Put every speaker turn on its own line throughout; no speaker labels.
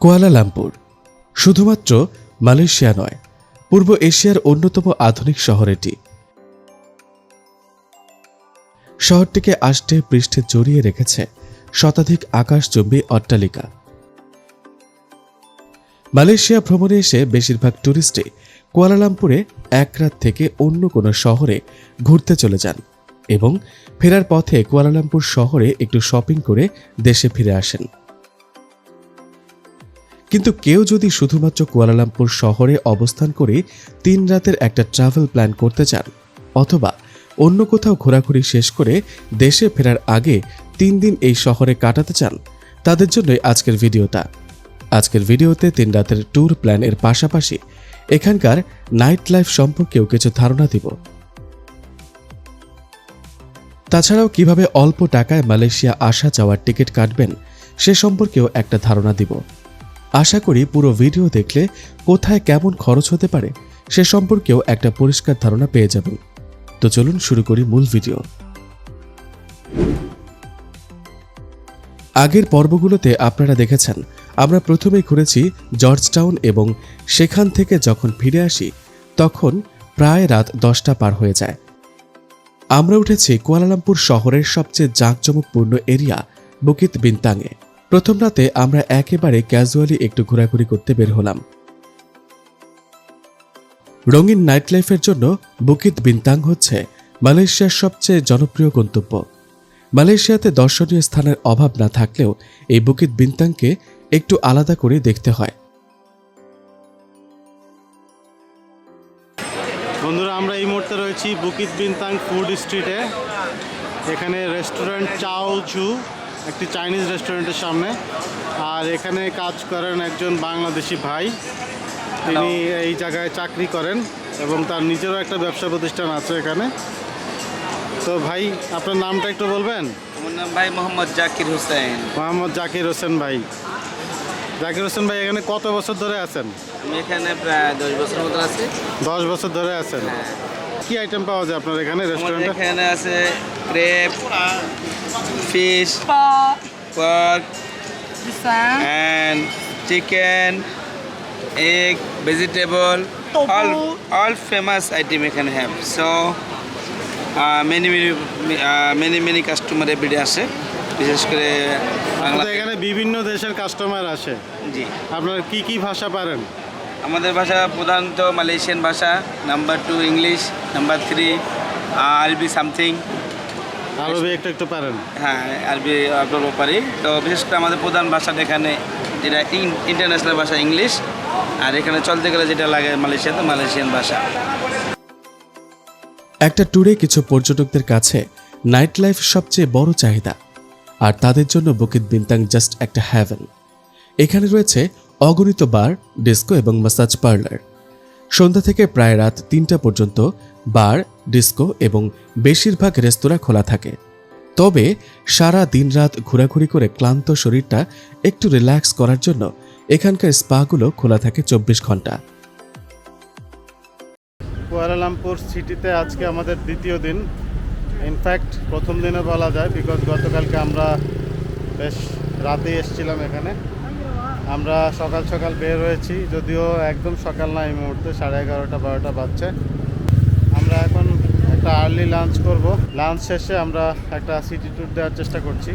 Kuala Lumpur. শুধুমাত্র Malaysia নয়, পূর্ব এশিয়ার অন্যতম আধুনিক শহর এটি। শহরটিকে আষ্টে পৃষ্ঠে জড়িয়ে রেখেছে শতাধিক আকাশচুম্বী অট্টালিকা। মালয়েশিয়া ভ্রমণে এসে বেশিরভাগ ট্যুরিস্টই কুয়ালালামপুরে এক রাত থেকে অন্য কোনো শহরে ঘুরতে চলে যান এবং ফেরার পথে কুয়ালালামপুর শহরে একটু শপিং করে দেশে ফিরে আসেন। কিন্তু কেউ যদি শুধুমাত্র কুয়ালালামপুর শহরে অবস্থান করে তিন রাতের একটা ট্রাভেল প্ল্যান করতে চান, অথবা অন্য কোথাও ঘোরাঘুরি শেষ করে দেশে ফেরার আগে তিন দিন এই শহরে কাটাতে চান, তাদের জন্যই আজকের ভিডিওটা। আজকের ভিডিওতে তিন রাতের ট্যুর প্ল্যানের পাশাপাশি এখানকার নাইট লাইফ সম্পর্কেও কিছু ধারণা দিব। তাছাড়াও কীভাবে অল্প টাকায় মালয়েশিয়া আসা যাওয়ার টিকিট কাটবেন, সে সম্পর্কেও একটা ধারণা দিব। আশা করি পুরো ভিডিও দেখলে কোথায় কেমন খরচ হতে পারে সে সম্পর্কেও একটা পরিষ্কার ধারণা পেয়ে যাবেন তো চলুন শুরু করি মূল ভিডিও। আগের পর্বগুলোতে আপনারা দেখেছেন, আমরা প্রথমে ঘুরেছি জর্জ টাউন এবং সেখান থেকে যখন ফিরে আসি, তখন প্রায় রাত দশটা পার হয়ে যায়। আমরা উঠেছি কুয়ালালামপুর শহরের সবচেয়ে জাঁকজমকপূর্ণ এরিয়া, বুকিত বিনতাংয়ে প্রথম রাতে আমরা একেবারে ক্যাজুয়ালি একটু ঘোরাঘুরি করতে বের হলাম। রঙিন নাইট লাইফের জন্য বুকিত বিনতাং হচ্ছে মালয়েশিয়ার সবচেয়ে জনপ্রিয় গন্তব্য। মালয়েশিয়াতে দর্শনীয় স্থানের অভাব না থাকলেও এই বুকিত বিনতাংকে একটু আলাদা করে দেখতে হয়।
বন্ধুরা, আমরা এই মুহূর্তে রয়েছি বুকিত বিনতাং ফুড স্ট্রিটে। এখানে রেস্টুরেন্ট, চাও চু একটি চাইনিজ রেস্টুরেন্টের সামনে। আর এখানে কাজ করেন একজন বাংলাদেশি ভাই। তিনি এই জায়গায় চাকরি করেন এবং তার নিজেরও একটা ব্যবসা প্রতিষ্ঠান আছে এখানে। তো ভাই আপনার নামটা একটু বলবেন?
আমার নাম ভাই মোহাম্মদ জাকির হোসেন।
মোহাম্মদ জাকির হোসেন ভাই। জাকির হোসেন ভাই এখানে কত বছর ধরে আছেন?
আমি এখানে প্রায় দশ বছর মতো আছি।
দশ বছর ধরে আছেন। কি আইটেম পাওয়া যায় আপনার এখানে রেস্টুরেন্টে
এখানে আছে crepe fish pork
Pisang,
and chicken egg vegetable all all famous item you can have so uh, many many uh, many many customer every day আসে বিশেষ করে বাংলা
আমাদের এখানে বিভিন্ন দেশের কাস্টমার আসে
জি
আপনার কি কি ভাষা পারেন
আমাদের ভাষা প্রধানত মালয়েশিয়ান ভাষা number two English number three আরবি সামথিং
আরবি একটু একটু পারেন।
হ্যাঁ আরবি বলব পারি তো বিশেষ করে আমাদের প্রধান ভাষাটা এখানে যেটা ইন্টারন্যাশনাল ভাষা ইংলিশ আর এখানে চলতে গেলে যেটা লাগে মালয়েশিয়াতে মালয়েশিয়ান ভাষা।
একটা ট্যুরে কিছু পর্যটকদের কাছে নাইট লাইফ সবচেয়ে বড় চাহিদা আর তাদের জন্য বুকিত বিনতাং জাস্ট একটা হ্যাভেন এখানে রয়েছে অগণিত বার ডিস্কো এবং মাসাজ পার্লার সন্ধ্যা থেকে প্রায় রাত তিনটা পর্যন্ত বার, ডিস্কো এবং বেশিরভাগ রেস্তোরাঁ খোলা থাকে। তবে সারা দিন রাত ঘোরাঘুরি করে ক্লান্ত শরীরটা একটু রিল্যাক্স করার জন্য এখানকার স্পাগুলো খোলা থাকে চব্বিশ ঘণ্টা।
কুয়ালালামপুর সিটিতে আজকে আমাদের দ্বিতীয় দিন। ইনফ্যাক্ট প্রথম দিনে বলা যায় বিকজ গতকালকে আমরা বেশ রাতে এসেছিলাম এখানে। আমরা সকাল সকাল বের হয়েছি, যদিও একদম সকাল না এই মুহূর্তে, সাড়ে এগারোটা, বারোটা বাজছে। আমরা এখন একটা আর্লি লাঞ্চ করব। লাঞ্চ শেষে আমরা একটা সিটি ট্যুর দেওয়ার চেষ্টা করছি।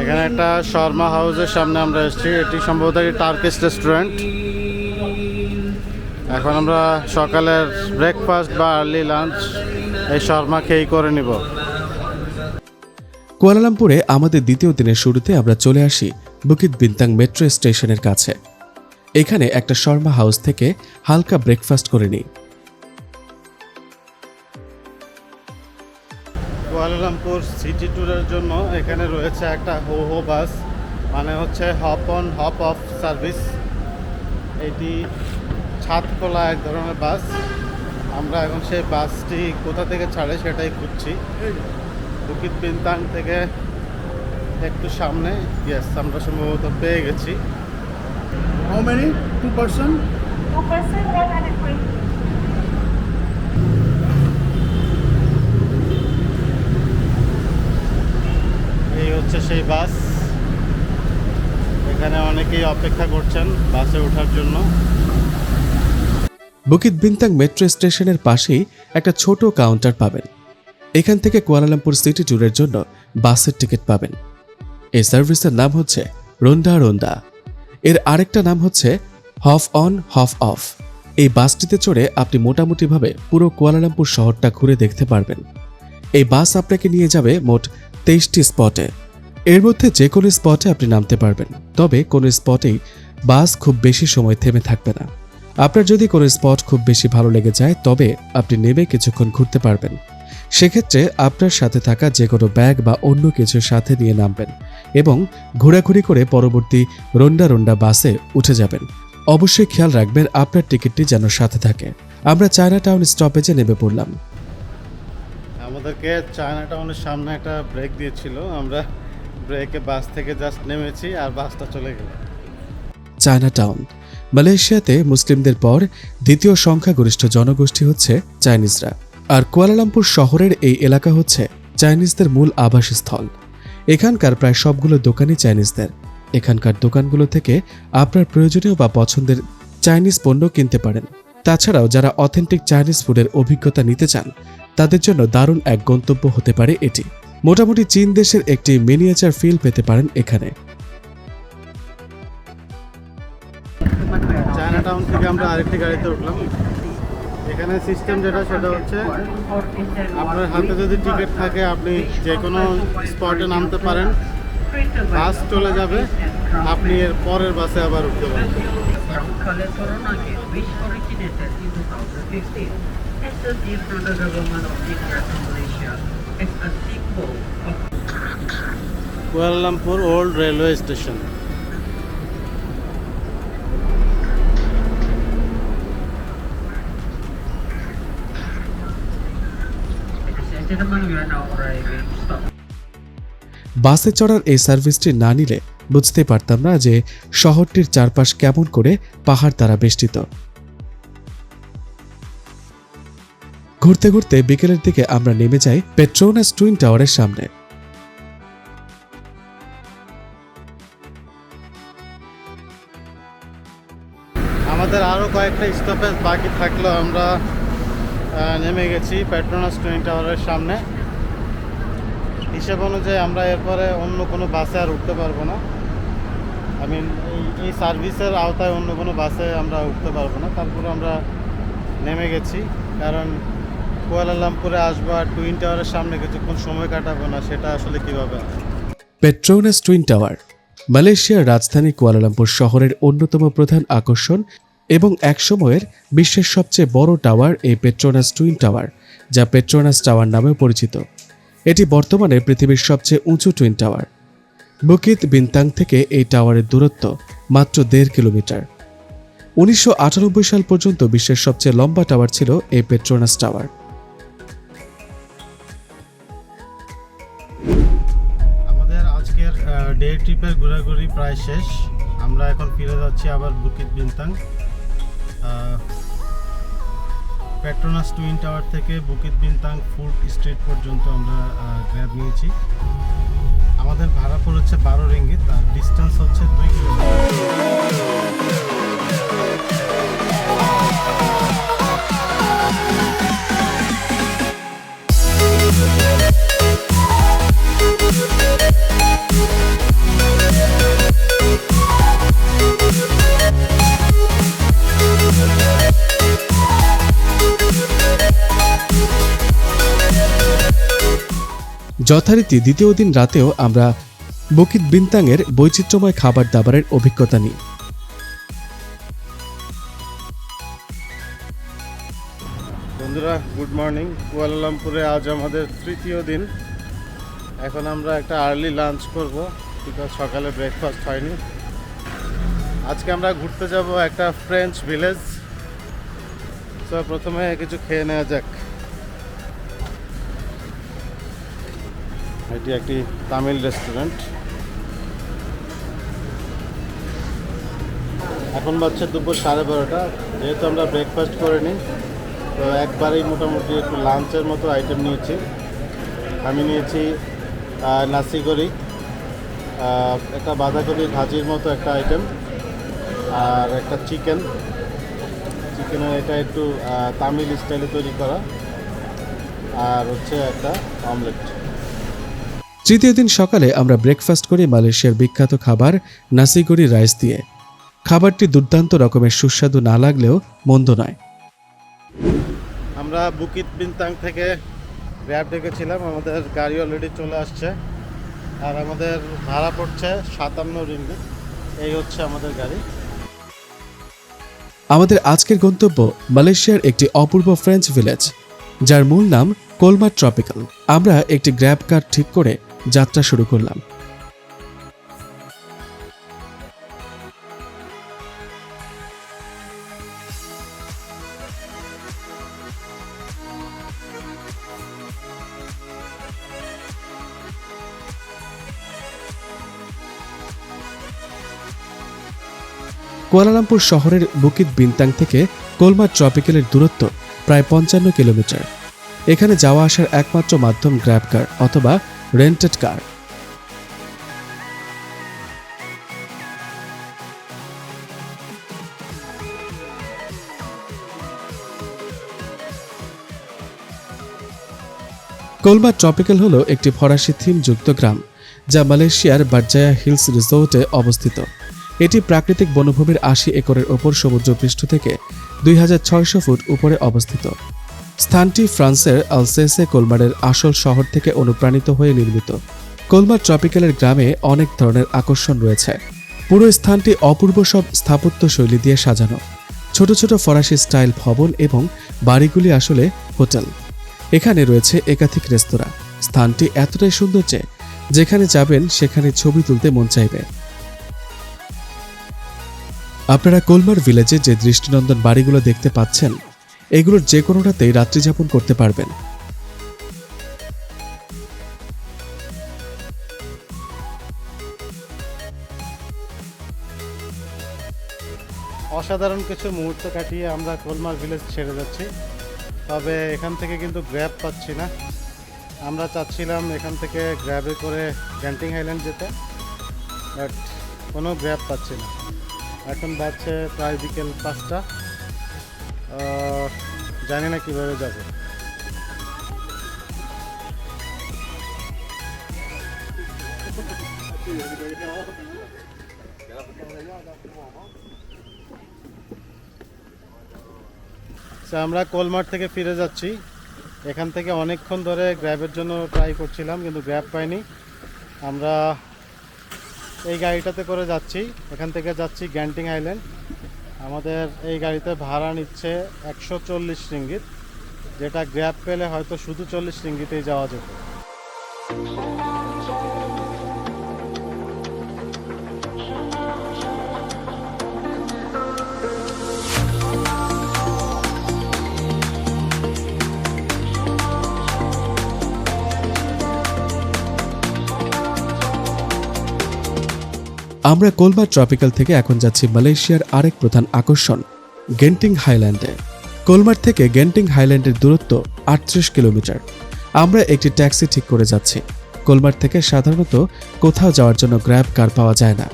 এখানে একটা শর্মা হাউসের সামনে আমরা এসেছি। এটি সম্ভবত একটি টার্কিশ রেস্টুরেন্ট এখন আমরা সকালের ব্রেকফাস্ট বা আর্লি লাঞ্চ এই শর্মা খেয়েই করে নিব।
কুয়ালালামপুরে আমাদের দ্বিতীয় দিনের শুরুতে আমরা চলে আসি বুকিত বিনতাং মেট্রো স্টেশনের কাছে। এখানে একটা শর্মা হাউস থেকে হালকা ব্রেকফাস্ট করে নিই।
কুয়ালালামপুর সিটি ট্যুরের জন্য এখানে রয়েছে একটা হো হো বাস মানে হচ্ছে hop on hop off service এটি ছাদখোলা এক ধরনের বাস। আমরা এখন সেই বাসটি কোথা থেকে ছাড়ে সেটাই খুঁজছি। বুকিত বিনতাং থেকে একটু সামনে ইয়েস আমরা সম্ভবত পেয়ে গেছি
many? Two person?
two person, one hundred twenty.
সেই বাস এখানে অনেকেই অপেক্ষা করছেন বাসে ওঠার জন্য
বুকিত বিন্তাং মেট্রো স্টেশনের পাশেই একটা ছোট কাউন্টার পাবেন এখান থেকে কুয়ালালামপুর সিটি ট্যুরের জন্য বাসের টিকিট পাবেন এই সার্ভিসের নাম হচ্ছে রোন্ডা রোন্ডা। এর আরেকটা নাম হচ্ছে হফ অন, হফ অফ। এই বাসটিতে চড়ে আপনি মোটামুটিভাবে পুরো কুয়ালালামপুর শহরটা ঘুরে দেখতে পারবেন। এই বাস আপনাকে নিয়ে যাবে মোট তেইশটি স্পটে। এর মধ্যে যে কোনো স্পটে আপনি নামতে পারবেন। তবে কোনো স্পটেই বাস খুব বেশি সময় থেমে থাকবে না। আপনার যদি কোনো স্পট খুব বেশি ভালো লেগে যায়, তবে আপনি নেমে কিছুক্ষণ ঘুরতে পারবেন। সেক্ষেত্রে আপনার সাথে থাকা যে কোনো ব্যাগ বা অন্য কিছু সাথে নিয়ে নামবেন এবং ঘোরাঘুরি করে পরবর্তী রন্ডা রন্ডা বাসে উঠে যাবেন। অবশ্যই খেয়াল রাখবেন আপনার টিকিটটি যেন সাথে থাকে। আমরা চায়না টাউন স্টপেজে নেমে পড়লাম।
আমাদেরকে চায়না টাউনের সামনে একটা ব্রেক দিয়েছিল। আমরা ব্রেকে বাস থেকে জাস্ট নেমেছি আর বাসটা চলে গেল।
চায়না টাউন মালয়েশিয়াতে মুসলিমদের পর দ্বিতীয় সংখ্যাগরিষ্ঠ জনগোষ্ঠী হচ্ছে চাইনিজরা। আর কুয়ালালামপুর শহরের এই এলাকা হচ্ছে চাইনিজদের মূল আবাসস্থল। এখানকার প্রায় সবগুলো দোকানই চাইনিজদের। এখানকার দোকানগুলো থেকে আপনার প্রয়োজনীয় বা পছন্দের চাইনিজ পণ্য কিনতে পারেন। তাছাড়াও যারা অথেন্টিক চাইনিজ ফুডের অভিজ্ঞতা নিতে চান, তাদের জন্য দারুণ এক গন্তব্য হতে পারে এটি। মোটামুটি চীন দেশের একটি মিনিয়েচার ফিল পেতে পারেন এখানে।
চায়না টাউন থেকে আমরা আরেকটি গাড়িতে উঠলাম। এখানে সিস্টেম যেটা সেটা হচ্ছে আপনার হাতে যদি টিকিট থাকে আপনি যে কোনো স্পটে নামতে পারেন। বাস চলে যাবে আপনি এর পরের বাসে আবার উঠতে পারবেন।
California, which originated in
বাসে চড়ার এই সার্ভিসটি না নিলে বুঝতে পারতাম না যে শহরটির চারপাশ কেমন করে পাহাড় দ্বারা বেষ্টিত। ঘুরতে ঘুরতে বিকেলের দিকে আমরা নেমে যাই পেট্রোনাস টুইন টাওয়ারের সামনে।
আমাদের আরও কয়েকটা স্টপেজ বাকি থাকলেও আমরা নেমে গেছি পেট্রোনাস টুইন টাওয়ারের সামনে। হিসেব অনুযায়ী আমরা এরপরে অন্য কোনো বাসে আর উঠতে পারব না। আই মিন এই সার্ভিসের আওতায় অন্য কোনো বাসে আমরা উঠতে পারব না। তারপরে আমরা নেমে গেছি। কারণ কুয়ালালামপুরে আসব আর টুইন টাওয়ারের সামনে কিছুক্ষণ সময় কাটাবো না, সেটা আসলে কীভাবে
পেট্রোনাস টুইন টাওয়ার মালয়েশিয়ার রাজধানী কুয়ালালামপুর শহরের অন্যতম প্রধান আকর্ষণ এবং একসময়ের বিশ্বের সবচেয়ে বড় টাওয়ার এই পেট্রোনাস টুইন টাওয়ার যা পেট্রোনাস টাওয়ার নামেও পরিচিত। এটি বর্তমানে পৃথিবীর সবচেয়ে উঁচু টুইন টাওয়ার বুকিত বিনতাং থেকে এই টাওয়ারের দূরত্ব মাত্র দেড় কিলোমিটার। উনিশশো আটানব্বই সাল পর্যন্ত বিশ্বের সবচেয়ে লম্বা টাওয়ার ছিল এই পেট্রোনাস টাওয়ার
আমাদের আজকের ডে ট্রিপের ঘোরাঘুরি প্রায় শেষ। আমরা এখন ফিরে যাচ্ছি আবার Bukit Bintang. Petronas twin tower থেকে বুকিত বিনতাং ফুড স্ট্রিট পর্যন্ত আমরা গ্র্যাব নিয়েছি। আমাদের ভাড়া পড়েছে বারো রিঙ্গিত আর ডিস্টেন্স হচ্ছে দুই কিলোমিটার।
যথারীতি দ্বিতীয় দিন রাতেও আমরা বকিত বিনতাংয়ের বৈচিত্র্যময় খাবার দাবারের অভিজ্ঞতা নিই।
বন্ধুরা, গুড মর্নিং। কুয়ালালামপুরে আজ আমাদের তৃতীয় দিন। এখন আমরা একটা আর্লি লাঞ্চ করব বিকজ সকালে ব্রেকফাস্ট হয়নি। আজকে আমরা ঘুরতে যাব একটা ফ্রেঞ্চ ভিলেজ তো প্রথমে কিছু খেয়ে নেওয়া যাক। এটি একটি তামিল রেস্টুরেন্ট। এখন বাজছে দুপুর সাড়ে বারোটা। যেহেতু আমরা ব্রেকফাস্ট করে নিই তো একবারেই মোটামুটি একটু লাঞ্চের মতো আইটেম নিয়েছি। আমি নিয়েছি নাসি আহ, একটা বাঁধাকপি ভাজির মতো একটা আইটেম আর একটা চিকেন চিকেনের এটা একটু তামিল স্টাইলে তৈরি করা। আর হচ্ছে একটা অমলেট
তৃতীয় দিন সকালে আমরা ব্রেকফাস্ট করি মালয়েশিয়ার বিখ্যাত খাবার নাসিগড়ি রাইস দিয়ে। খাবারটি দুর্দান্ত রকমের সুস্বাদু না লাগলেও মন্দ নয়।
আমরা বুকিত বিনতাং থেকে গ্র্যাব ডেকেছিলাম আমাদের গাড়ি অলরেডি চলে আসছে। আর আমাদের ভাড়া পড়ছে সাতান্ন রিঙ্গিত এই হচ্ছে আমাদের গাড়ি।
আমাদের আজকের গন্তব্য মালয়েশিয়ার একটি অপূর্ব ফ্রেঞ্চ ভিলেজ যার মূল নাম কোলমা ট্রপিক্যাল আমরা একটি গ্র্যাব কার ঠিক করে যাত্রা শুরু করলাম। কুয়ালালামপুর শহরের বুকিত বিনতাং থেকে কোলমা ট্রপিক্যালের দূরত্ব প্রায় পঞ্চান্ন কিলোমিটার। এখানে যাওয়া আসার একমাত্র মাধ্যম গ্র্যাব কার অথবা রেন্টেড কার কোলমা ট্রপিক্যাল হলো একটি ফরাসি থিমযুক্ত গ্রাম, যা মালয়েশিয়ার বারজায়া হিলস রিসোর্টে অবস্থিত। এটি প্রাকৃতিক বনভূমির আশি একরের ওপর সমুদ্রপৃষ্ঠ থেকে দুই হাজার ছয়শো ফুট উপরে অবস্থিত। স্থানটি ফ্রান্সের আলসেসে কোলমারের আসল শহর থেকে অনুপ্রাণিত হয়ে নির্মিত। কোলমার ট্রপিক্যালের গ্রামে অনেক ধরনের আকর্ষণ রয়েছে। পুরো স্থানটি অপূর্ব সব স্থাপত্য শৈলী দিয়ে সাজানো। ছোট ছোট ফরাসি স্টাইল ভবন এবং বাড়িগুলি আসলে হোটেল। এখানে রয়েছে একাধিক রেস্তোরাঁ। স্থানটি এতটাই সুন্দর যে, যেখানে যাবেন সেখানে ছবি তুলতে মন চাইবে। আপনারা কোলমার ভিলেজে যে দৃষ্টিনন্দন বাড়িগুলো দেখতে পাচ্ছেন এগুলোর যে কোনোটাতেই রাত্রিযাপন করতে পারবেন।
অসাধারণ কিছু মুহূর্ত কাটিয়ে আমরা কোলমার ভিলেজ ছেড়ে যাচ্ছি। তবে এখান থেকে কিন্তু গ্র্যাব পাচ্ছি না। আমরা চাচ্ছিলাম এখান থেকে গ্র্যাবে করে গ্যান্টিং হাইল্যান্ড যেতে বাট কোনো গ্র্যাব পাচ্ছি না। এখন বাজছে প্রায় বিকেল পাঁচটা। জানি না কীভাবে যাব। তো আমরা কোলমার্ট থেকে ফিরে যাচ্ছি। এখান থেকে অনেকক্ষণ ধরে গ্র্যাবের জন্য ট্রাই করছিলাম, কিন্তু গ্র্যাব পাইনি। আমরা এই গাড়িটাতে করে যাচ্ছি। এখান থেকে যাচ্ছি গ্যান্টিং আইল্যান্ড। আমাদের এই গাড়িতে ভাড়া নিচ্ছে একশো চল্লিশ রিঙ্গিত, যেটা গ্র্যাব পেলে হয়তো শুধু চল্লিশ রিঙ্গিতেই যাওয়া যেত।
আমরা কোলমা ট্রপিক্যাল থেকে এখন যাচ্ছি মালয়েশিয়ার আরেক প্রধান আকর্ষণ, গেন্টিং হাইল্যান্ডে। কোলমার থেকে গেন্টিং হাইল্যান্ডের দূরত্ব আটত্রিশ কিলোমিটার। আমরা একটি ট্যাক্সি ঠিক করে যাচ্ছি। কোলমার থেকে সাধারণত কোথাও যাওয়ার জন্য গ্র্যাব কার পাওয়া যায় না।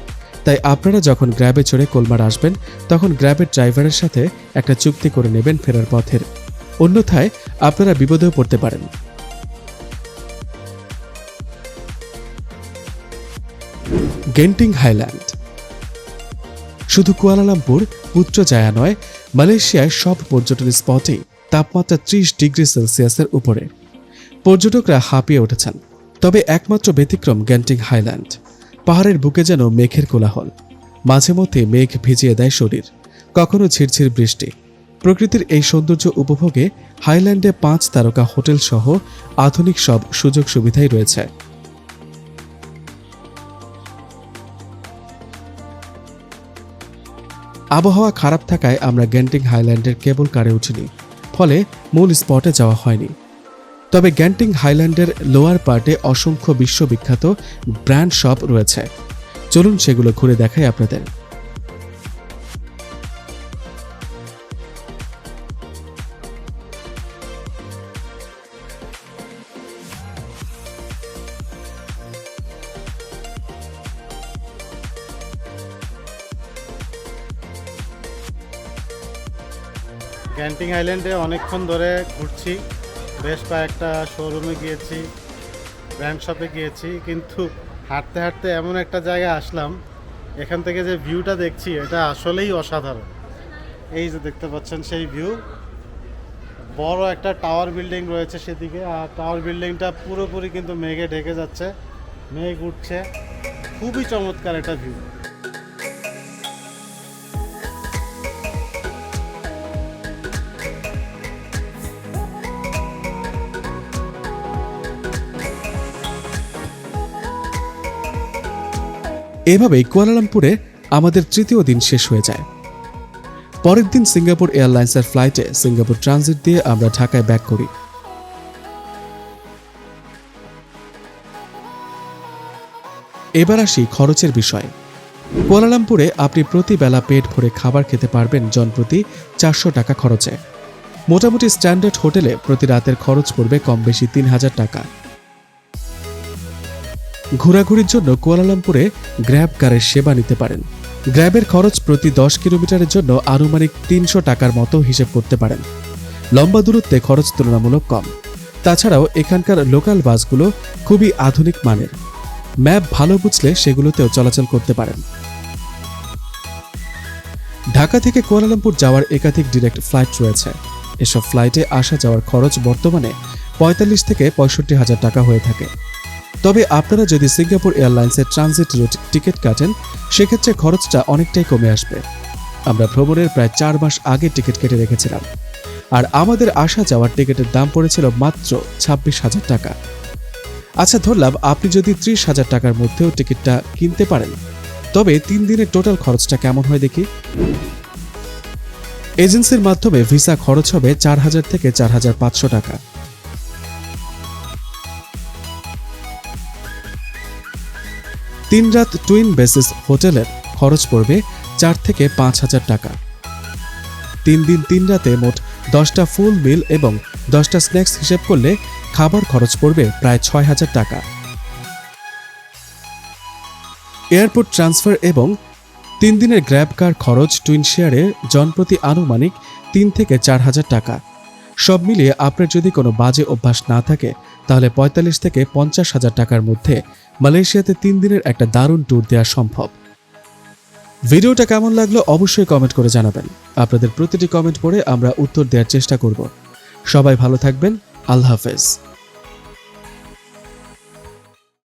তাই আপনারা যখন গ্র্যাবে চড়ে কোলমার আসবেন, তখন গ্র্যাবের ড্রাইভারের সাথে একটা চুক্তি করে নেবেন ফেরার পথের। অন্যথায় আপনারা বিপদেও পড়তে পারেন। Genting Highland. শুধু কুয়ালালামপুর পুত্রজায়া নয় মালয়েশিয়ায় সব পর্যটন স্পটেই তাপমাত্রা ত্রিশ ডিগ্রি সেলসিয়াসের উপরে। পর্যটকরা হাঁপিয়ে উঠেছেন, তবে একমাত্র ব্যতিক্রম গ্যান্টিং হাইল্যান্ড। পাহাড়ের বুকে যেন মেঘের কোলাহল। মাঝে মধ্যে মেঘ ভিজিয়ে দেয় শরীর, কখনো ঝিরঝির বৃষ্টি। প্রকৃতির এই সৌন্দর্য উপভোগে হাইল্যান্ডে পাঁচ তারকা হোটেল সহ আধুনিক সব সুযোগ সুবিধাই রয়েছে। আবহাওয়া খারাপ থাকায় আমরা গ্যান্টিং হাইল্যান্ডের কেবল কারে উঠিনি, ফলে মূল স্পটে যাওয়া হয়নি। তবে গ্যান্টিং হাইল্যান্ডের লোয়ার পার্টে অসংখ্য বিশ্ববিখ্যাত ব্র্যান্ড শপ রয়েছে। চলুন সেগুলো ঘুরে দেখাই আপনাদের।
ক্যান্টিং আইল্যান্ডে অনেকক্ষণ ধরে ঘুরছি। বেশ কয়েকটা শোরুমে গিয়েছি ব্র্যান্ড শপে গিয়েছি, কিন্তু হাঁটতে হাঁটতে এমন একটা জায়গায় আসলাম, এখান থেকে যে ভিউটা দেখছি, এটা আসলেই অসাধারণ। এই যে দেখতে পাচ্ছেন সেই ভিউ বড় একটা টাওয়ার বিল্ডিং রয়েছে সেদিকে, আর টাওয়ার বিল্ডিংটা পুরোপুরি কিন্তু মেঘে ঢেকে যাচ্ছে, মেঘ উঠছে। খুবই চমৎকার একটা ভিউ
এভাবেই কুয়ালালামপুরে আমাদের তৃতীয় দিন শেষ হয়ে যায়। পরের দিন সিঙ্গাপুর এয়ারলাইন্সের ফ্লাইটে সিঙ্গাপুর ট্রানজিট দিয়ে আমরা ঢাকায় ব্যাক করি। এবার আসি খরচের বিষয়ে। কুয়ালালামপুরে আপনি প্রতি বেলা পেট ভরে খাবার খেতে পারবেন জনপ্রতি চারশো টাকা খরচে। মোটামুটি স্ট্যান্ডার্ড হোটেলে প্রতি রাতের খরচ পড়বে কম বেশি তিন হাজার টাকা। ঘোরাঘুরির জন্য কুয়ালালামপুরে গ্র্যাব কারের সেবা নিতে পারেন। গ্র্যাবের খরচ প্রতি দশ কিলোমিটারের জন্য আনুমানিক তিনশো টাকার মতো হিসেব করতে পারেন। লম্বা দূরত্বে খরচ তুলনামূলক কম। তাছাড়াও এখানকার লোকাল বাসগুলো খুবই আধুনিক মানের। ম্যাপ ভালো বুঝলে সেগুলোতেও চলাচল করতে পারেন। ঢাকা থেকে কুয়ালালামপুর যাওয়ার একাধিক ডিরেক্ট ফ্লাইট রয়েছে। এসব ফ্লাইটে আসা যাওয়ার খরচ বর্তমানে পঁয়তাল্লিশ থেকে পঁয়ষট্টি হাজার টাকা হয়ে থাকে। তবে আপনারা যদি সিঙ্গাপুর এয়ারলাইন্সের ট্রানজিট রুট টিকিট কাটেন, সেক্ষেত্রে খরচটা অনেকটাই কমে আসবে। আমরা ভ্রমণের প্রায় চার মাস আগে টিকিট কেটে রেখেছিলাম। আর আমাদের আসা যাওয়ার টিকিটের দাম পড়েছিল মাত্র ছাব্বিশ হাজার টাকা। আচ্ছা ধরলাম আপনি যদি ত্রিশ হাজার টাকার মধ্যেও টিকিটটা কিনতে পারেন, তবে তিন দিনের টোটাল খরচটা কেমন হয় দেখি? এজেন্সির মাধ্যমে ভিসা খরচ হবে চার হাজার থেকে চার হাজার পাঁচশো টাকা। তিন রাত টুইন বেসিস হোটেলের খরচ পড়বে চার থেকে পাঁচ হাজার টাকা। তিন দিন তিন রাতে মোট দশটা ফুল মিল এবং দশটা স্ন্যাক্স হিসেব করলে খাবার খরচ পড়বে প্রায় ছয় হাজার টাকা। এয়ারপোর্ট ট্রান্সফার এবং তিন দিনের গ্র্যাব কার খরচ টুইন শেয়ারে জনপ্রতি আনুমানিক তিন থেকে চার হাজার টাকা। সব মিলিয়ে আপনার যদি কোনো বাজে অভ্যাস না থাকে, তাহলে পঁয়তাল্লিশ থেকে পঞ্চাশ হাজার টাকার মধ্যে মালয়েশিয়াতে তিন দিনের একটা দারুণ ট্যুর দেওয়া সম্ভব। ভিডিওটা কেমন লাগল অবশ্যই কমেন্ট করে জানাবেন। আপনাদের প্রতিটি কমেন্ট পড়ে আমরা উত্তর দেওয়ার চেষ্টা করব। সবাই ভালো থাকবেন। আল্লাহ হাফেজ।